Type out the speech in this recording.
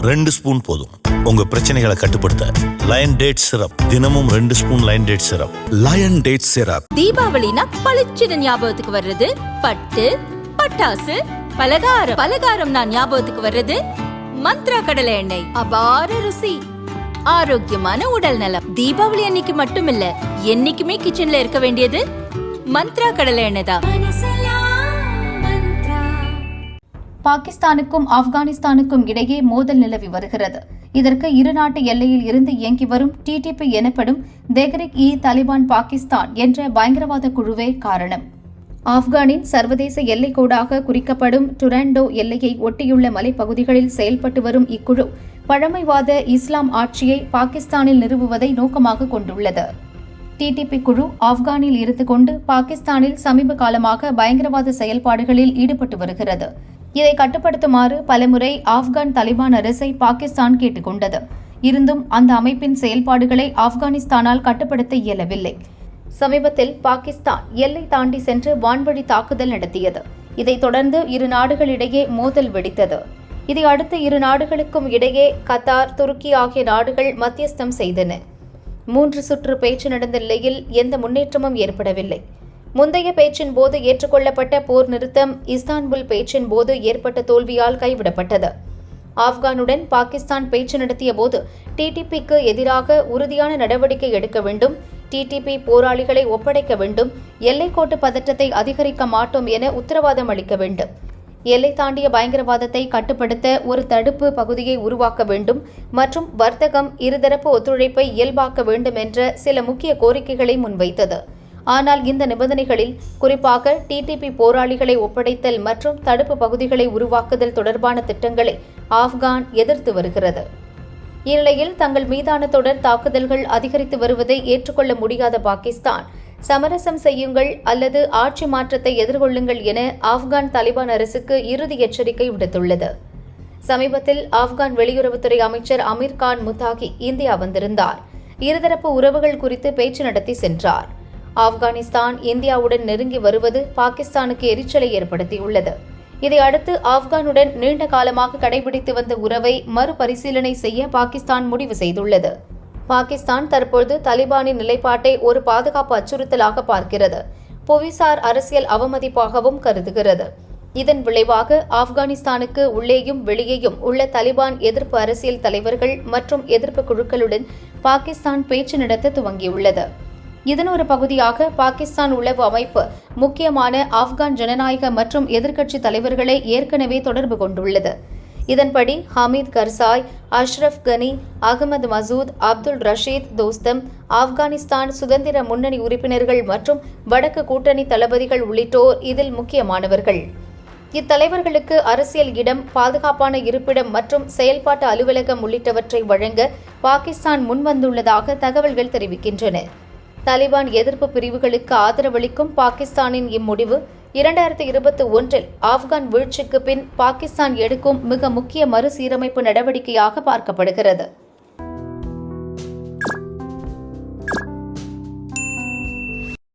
ரெண்டு ஸ்பூன் போதும். உங்க பிரச்சனைகளை கட்டுப்படுத்த லயன் டேட் சிரப் தினமும் ரெண்டு spoon lion date syrup lion date syrup தீபாவளினா பளிச்சுன்னு ஞாபகத்துக்கு வர்றது பட்டு பட்டாசு பலகாரம். பலகாரம் நான் ஞாபகத்துக்கு வர்றது மந்த்ரா கடலை எண்ணெய். அபார ருசி. ஆரோக்கியமான உடல் நலம். தீபாவளி அன்னைக்கு மட்டும் இல்ல என்னைக்குமே கிச்சன்ல இருக்க வேண்டியது மந்த்ரா கடலை எண்ணெய் தான். பாகிஸ்தானுக்கும் ஆப்கானிஸ்தானுக்கும் இடையே மோதல் நிலவி வருகிறது. இதற்கு இரு நாட்டு எல்லையில் இருந்து இயங்கி வரும் டிடிபி எனப்படும் தெஹ்ரிக் இ தலிபான் பாகிஸ்தான் என்ற பயங்கரவாத குழுவே காரணம். ஆப்கானின் சர்வதேச எல்லைக்கோடாக குறிக்கப்படும் டுராண்டோ எல்லையை ஒட்டியுள்ள மலைப்பகுதிகளில் செயல்பட்டு வரும் இக்குழு பழமைவாத இஸ்லாம் ஆட்சியை பாகிஸ்தானில் நிறுவுவதை நோக்கமாக கொண்டுள்ளது. டிடிபி குழு ஆப்கானில் இருந்து கொண்டு பாகிஸ்தானில் சமீப காலமாக பயங்கரவாத செயல்பாடுகளில் ஈடுபட்டு வருகிறது. இதை கட்டுப்படுத்துமாறு பலமுறை ஆப்கான் தலிபான் அரசை பாகிஸ்தான் கேட்டுக்கொண்டது. இருந்தும் அந்த அமைப்பின் செயல்பாடுகளை ஆப்கானிஸ்தானால் கட்டுப்படுத்த இயலவில்லை. சமீபத்தில் பாகிஸ்தான் எல்லை தாண்டி சென்று வான்வழி தாக்குதல் நடத்தியது. இதைத் தொடர்ந்து இரு நாடுகளிடையே மோதல் வெடித்தது. இதை அடுத்து இரு நாடுகளுக்கும் இடையே கத்தார் துருக்கி ஆகிய நாடுகள் மத்தியஸ்தம் செய்தன. மூன்று சுற்று பேச்சு நடந்த நிலையில் எந்த முன்னேற்றமும் ஏற்படவில்லை. முந்தைய பேச்சின் போது ஏற்றுக்கொள்ளப்பட்ட போர் நிறுத்தம் இஸ்தான்புல் பேச்சின் போது ஏற்பட்ட தோல்வியால் கைவிடப்பட்டது. ஆப்கானுடன் பாகிஸ்தான் பேச்சு நடத்திய போது டிடிபிக்கு எதிராக உறுதியான நடவடிக்கை எடுக்க வேண்டும் டிடிபி போராளிகளை ஒப்படைக்க வேண்டும் எல்லைக்கோட்டு பதற்றத்தை அதிகரிக்க மாட்டோம் என உத்தரவாதம் அளிக்க வேண்டும். எல்லை தாண்டிய பயங்கரவாதத்தை கட்டுப்படுத்த ஒரு தடுப்பு பகுதியை உருவாக்க வேண்டும் மற்றும் வர்த்தகம் இருதரப்பு ஒத்துழைப்பை இயல்பாக்க வேண்டும் என்ற சில முக்கிய கோரிக்கைகளை முன்வைத்தது. ஆனால் இந்த நிபந்தனைகளில் குறிப்பாக டிடிபி போராளிகளை ஒப்படைத்தல் மற்றும் தடுப்பு பகுதிகளை உருவாக்குதல் தொடர்பான திட்டங்களை ஆப்கான் எதிர்த்து வருகிறது. இந்நிலையில் தங்கள் மீதான தொடர் தாக்குதல்கள் அதிகரித்து வருவதை ஏற்றுக்கொள்ள முடியாத பாகிஸ்தான் சமரசம் செய்யுங்கள் அல்லது ஆட்சி மாற்றத்தை எதிர்கொள்ளுங்கள் என ஆப்கான் தலிபான் அரசுக்கு இறுதி எச்சரிக்கை விடுத்துள்ளது. சமீபத்தில் ஆப்கான் வெளியுறவுத்துறை அமைச்சர் அமீர் கான் முத்தாகி இந்தியா வந்திருந்தார். இருதரப்பு உறவுகள் குறித்து பேச்சு நடத்தி சென்றார். ஆப்கானிஸ்தான் இந்தியாவுடன் நெருங்கி வருவது பாகிஸ்தானுக்கு எரிச்சலை ஏற்படுத்தியுள்ளது. இதையடுத்து ஆப்கானுடன் நீண்ட காலமாக கடைபிடித்து வந்த உறவை மறுபரிசீலனை செய்ய பாகிஸ்தான் முடிவு செய்துள்ளது. பாகிஸ்தான் தற்பொழுது தலிபானின் நிலைப்பாட்டை ஒரு பாதுகாப்பு அச்சுறுத்தலாக பார்க்கிறது. புவிசார் அரசியல் அவமதிப்பாகவும் கருதுகிறது. இதன் விளைவாக ஆப்கானிஸ்தானுக்கு உள்ளேயும் வெளியேயும் உள்ள தலிபான் எதிர்ப்பு அரசியல் தலைவர்கள் மற்றும் எதிர்ப்பு குழுக்களுடன் பாகிஸ்தான் பேச்சு நடத்த துவங்கியுள்ளது. இதன் ஒரு பகுதியாக பாகிஸ்தான் உளவு அமைப்பு முக்கியமான ஆப்கான் ஜனநாயக மற்றும் எதிர்க்கட்சி தலைவர்களை ஏற்கனவே தொடர்பு கொண்டுள்ளது. இதன்படி ஹமீத் கர்சாய் அஷ்ரப் கனி அகமது மசூத் அப்துல் ரஷீத் தோஸ்தம் ஆப்கானிஸ்தான் சுதந்திர முன்னணி உறுப்பினர்கள் மற்றும் வடக்கு கூட்டணி தளபதிகள் உள்ளிட்டோர் இதில் முக்கியமானவர்கள். இத்தலைவர்களுக்கு அரசியல் இடம் பாதுகாப்பான இருப்பிடம் மற்றும் செயல்பாட்டு அலுவலகம் உள்ளிட்டவற்றை வழங்க பாகிஸ்தான் முன்வந்துள்ளதாக தகவல்கள் தெரிவிக்கின்றன. தலிபான் எதிர்ப்பு பிரிவுகளுக்கு ஆதரவளிக்கும் பாகிஸ்தானின் இம்முடிவு இரண்டாயிரத்தி இருபத்தி ஒன்றில் ஆப்கான் வீழ்ச்சிக்கு பின் பாகிஸ்தான் எடுக்கும் மிக முக்கிய மறுசீரமைப்பு நடவடிக்கையாக பார்க்கப்படுகிறது.